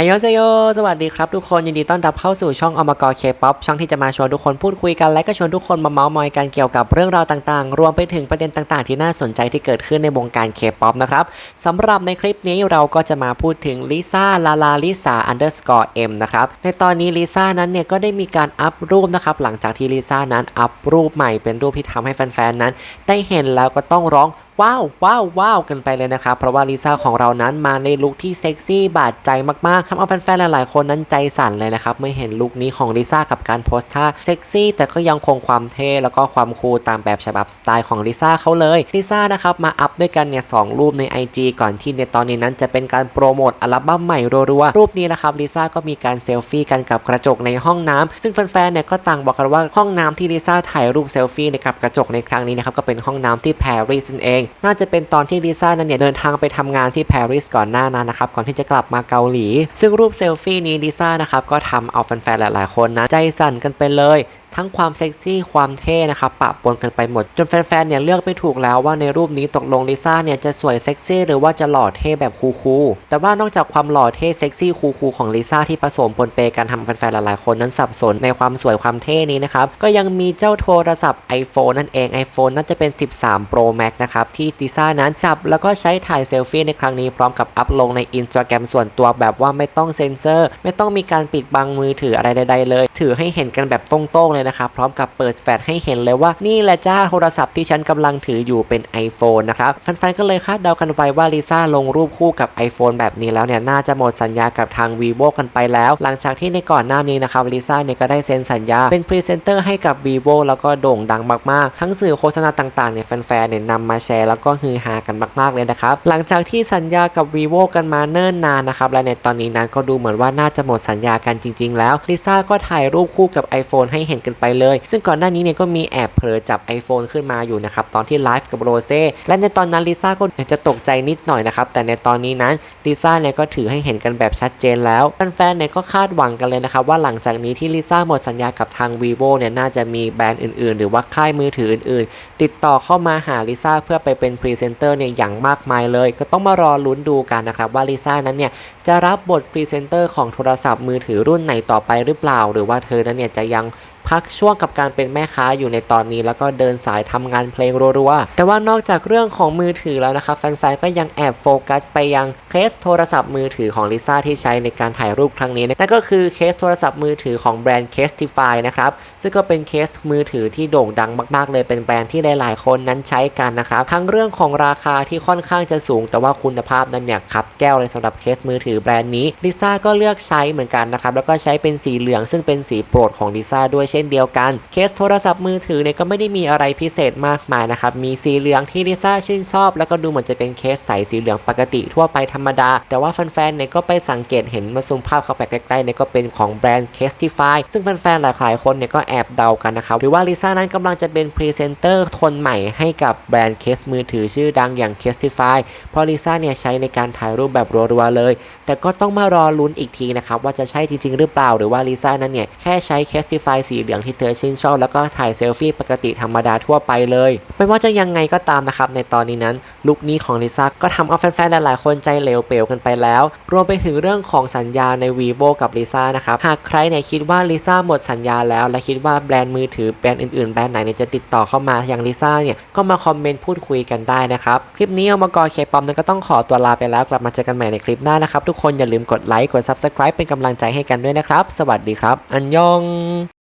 อายอเซโย สวัสดีครับทุกคน ยินดีต้อนรับเข้าสู่ช่องอมกรเคป๊อปช่องที่จะมาชวนทุกคนพูดคุยกัน และก็ชวนทุกคนมาเมาส์มอยกันเกี่ยวกับเรื่องราวต่างๆ รวมไปถึงประเด็นต่างๆ ที่น่าสนใจที่เกิดขึ้นในวงการเคป๊อปนะครับสำหรับในคลิปนี้เราก็จะมาพูดถึงลิซ่าลาลาลิซ่า underscore m นะครับ ในตอนนี้ลิซ่านั้นเนี่ยก็ได้มีการอัพรูปนะครับหลังจากที่ลิซ่านั้นอัพรูปใหม่เป็นรูปที่ทำให้แฟนๆนั้น ได้เห็นแล้วก็ต้องร้อง ว้าวว้าวว้าวกันไปเลยนะครับ เพราะว่าลิซ่าของเรานั้นมาในลุคที่เซ็กซี่บาดใจมากๆทำเอาแฟนๆหลายๆคนนั้นใจสั่นเลยนะครับเมื่อเห็นลุคนี้ของลิซ่ากับการโพสท่าเซ็กซี่แต่ก็ยังคงความเท่แล้วก็ความคูลตามแบบฉบับสไตล์ของลิซ่าเขาเลยลิซ่านะครับมาอัพด้วยกันเนี่ยสองรูปใน IG ก่อนที่ในตอนนี้นั้นจะเป็นการโปรโมทอัลบั้มใหม่รัวๆรูปนี้นะครับลิซ่าก็มีการเซลฟี่กันกับกระจกในห้องน้ำซึ่งแฟนๆเนี่ยก็ต่างบอกกันว่าห้องน้ำที่ลิซ่าถ่ายรูปเซลฟี่ในกับกระจกในครั้งนี้นะครับก็เป็นห้องน้ำที่ปารีสนั่นเองน่าจะเป็นตอนที่ลิซ่านั้นเนี่ยเดินทางไปทำงานที่ปารีสก่อนหน้านั้นนะครับก่อนที่จะกลับมาเกาหลี ซึ่งรูปเซลฟี่นี้ลิซ่านะครับก็ทำเอาแฟนๆหลายๆคนนะใจสั่นกันไปเลยทั้งความเซ็กซี่ความเท่นะครับปะปนกันไปหมด จนแฟนๆเนี่ยเลือกไม่ถูกแล้วว่าในรูปนี้ตกลงลิซ่าเนี่ยจะสวยเซ็กซี่หรือว่าจะหล่อเท่แบบคูลๆแต่ว่านอกจากความหล่อเท่เซ็กซี่คูลๆของลิซ่าที่ผสมปนเปกันทำแฟนๆหลายๆคนนั้นสับสนในความสวยความเท่นี้นะครับก็ยังมีเจ้าโทรศัพท์ iPhone นั่นเอง iPhone น่าจะเป็น 13 Pro Max นะครับที่ลิซ่านั้นจับแล้วก็ใช้ถ่ายเซลฟี่ในครั้งนี้พร้อมกับอัพลงใน Instagram ส่วนตัวแบบว่าไม่ต้องเซ็นเซอร์ ไม่ต้องมีการปิดบังมือถืออะไรใดๆเลย ถือให้เห็นกันแบบตรงๆเลยนะครับพร้อมกับเปิดแฟลชให้เห็นเลยว่านี่แหละจ้าโทรศัพท์ที่ฉันกำลังถืออยู่เป็น iPhone นะครับแฟนๆก็เลยคาดเดากันไปว่าลิซ่าลงรูปคู่กับ iPhone แบบนี้แล้วเนี่ยน่าจะหมดสัญญากับทาง vivo กันไปแล้ว หลังจากที่ในก่อนหน้านี้นะครับลิซ่าเนี่ยก็ได้เซ็นสัญญาเป็นพรีเซนเตอร์ให้กับ vivo แล้วก็โด่งดังมากๆ ทั้งสื่อโฆษณาต่างๆเนี่ยแฟนๆเนี่ยนำมาแชร์แล้วก็ฮือฮากันมากๆเลยนะครับหลังจากที่สัญญากับ vivo กันมาเนิ่นนานนะครับและในตอนนี้นั้นก็ดูเหมือนว่าน่าจะหมดสัญญากันจริง ๆ แล้วลิซ่าก็ถ่ายรูปคู่กับ iPhone ให้เห็นกันไปเลย ซึ่งก่อนหน้านี้เนี่ยก็มีแอบเผลอจับ iPhone ขึ้นมาอยู่นะครับตอนที่ไลฟ์กับโรเซ่และในตอนนั้นลิซ่าก็จะตกใจนิดหน่อยนะครับแต่ในตอนนี้นั้นลิซ่าเนี่ยก็ถือให้เห็นกันแบบชัดเจนแล้วแฟนๆเนี่ยก็คาดหวังกันเลยนะครับว่าหลังจากนี้ที่ลิซ่าหมดสัญญากับทาง vivo เนี่ยน่าจะมีแบรนด์อื่น ๆ หรือว่าค่ายมือถืออื่น ๆ ติดต่อเข้ามาหาลิซ่าเพื่อไปเป็นพรีเซนเตอร์เนี่ยอย่างมากมายเลย ก็ต้องมารอลุ้นดูกันนะครับว่าลิซ่านั้นเนี่ยจะรับบทพรีเซนเตอร์ของโทรศัพท์มือถือรุ่นไหนต่อไปหรือเปล่า หรือว่าเธอนั้นเนี่ยจะยังพักช่วงกับการเป็นแม่ค้าอยู่ในตอนนี้ แล้วก็เดินสายทำงานเพลงรัวๆ แต่ว่านอกจากเรื่องของมือถือแล้วนะครับแฟนๆ ก็ยังแอบโฟกัสไปยังเคสโทรศัพท์มือถือของลิซ่าที่ใช้ในการถ่ายรูปครั้งนี้ นั่นก็คือเคสโทรศัพท์มือถือของแบรนด์ Castify นะครับ ซึ่งก็เป็นเคสมือถือที่โด่งดังมากๆ เลยเป็นแบรนด์ที่หลายๆ คนนั้นใช้กันนะครับ ทั้งเรื่องของราคาที่ค่อนข้างจะสูง แต่ว่าคุณภาพนั้นเนี่ยขับแก้วเลยสำหรับเคสมือถือแบรนด์นี้ลิซ่าก็เลือกใช้เหมือนกันนะครับแล้วก็ใช้เป็นสีเหลืองซึ่งเป็นสีโปรดของลิซ่าด้วยเช่นเดียวกัน เคสโทรศัพท์มือถือเนี่ยก็ไม่ได้มีอะไรพิเศษมากมายนะครับ มีสีเหลืองที่ลิซ่าชื่นชอบ แล้วก็ดูเหมือนจะเป็นเคสใสสีเหลืองปกติทั่วไปธรรมดา แต่ว่าแฟนๆเนี่ยก็ไปสังเกตเห็นมาซูมภาพเข้าไปใกล้ๆเนี่ยก็เป็นของแบรนด์ Casetify ซึ่งแฟนๆหลายๆคนเนี่ยก็แอบเดากันนะครับหรือว่าลิซ่านั้นกำลังจะเป็นพรีเซนเตอร์คนใหม่ให้กับแบรนด์เคสมือถือชื่อดังอย่าง Casetify เพราะลิซ่าเนี่ยใช้ในการถ่ายรูปแบบรัวๆเลย แต่ก็ต้องมารอลุ้นอีกทีนะครับว่าจะใช่จริงๆหรือเปล่า หรือว่าลิซ่านั้นเนี่ยแค่ใช้ c a s t i f y สีเหลืองที่เธอชื่นชอบแล้วก็ถ่ายเซลฟี่ปกติธรรมดาทั่วไปเลย ไม่ว่าจะยังไงก็ตามนะครับในตอนนี้นั้นลุคนี้ของลิซ่าก็ทำเอาแฟนๆหลายๆคนใจเหลวเปลวกันไปแล้ว รวมไปถึงเรื่องของสัญญาใน vivo กับลิซ่านะครับหากใครเนี่ยคิดว่าลิซ่าหมดสัญญาแล้ว และคิดว่าแบรนด์มือถือแบรนด์อื่นๆแบรนด์ไหนเนี่ยจะติดต่อเข้ามาอย่างลิซ่าเนี่ยก็มาคอมเมนต์พูดคุยกันได้นะครับคลิปนี้เอามากอเคปอมนั้นก็ต้องขอตัวลาไปแล้วกลับมาเจอกันใหม่ในคลิปหน้านะครับทุกคนอย่าลืมกดไลค์กด subscribe เป็นกำลังใจให้กันด้วยนะครับ สวัสดีครับ อันยอง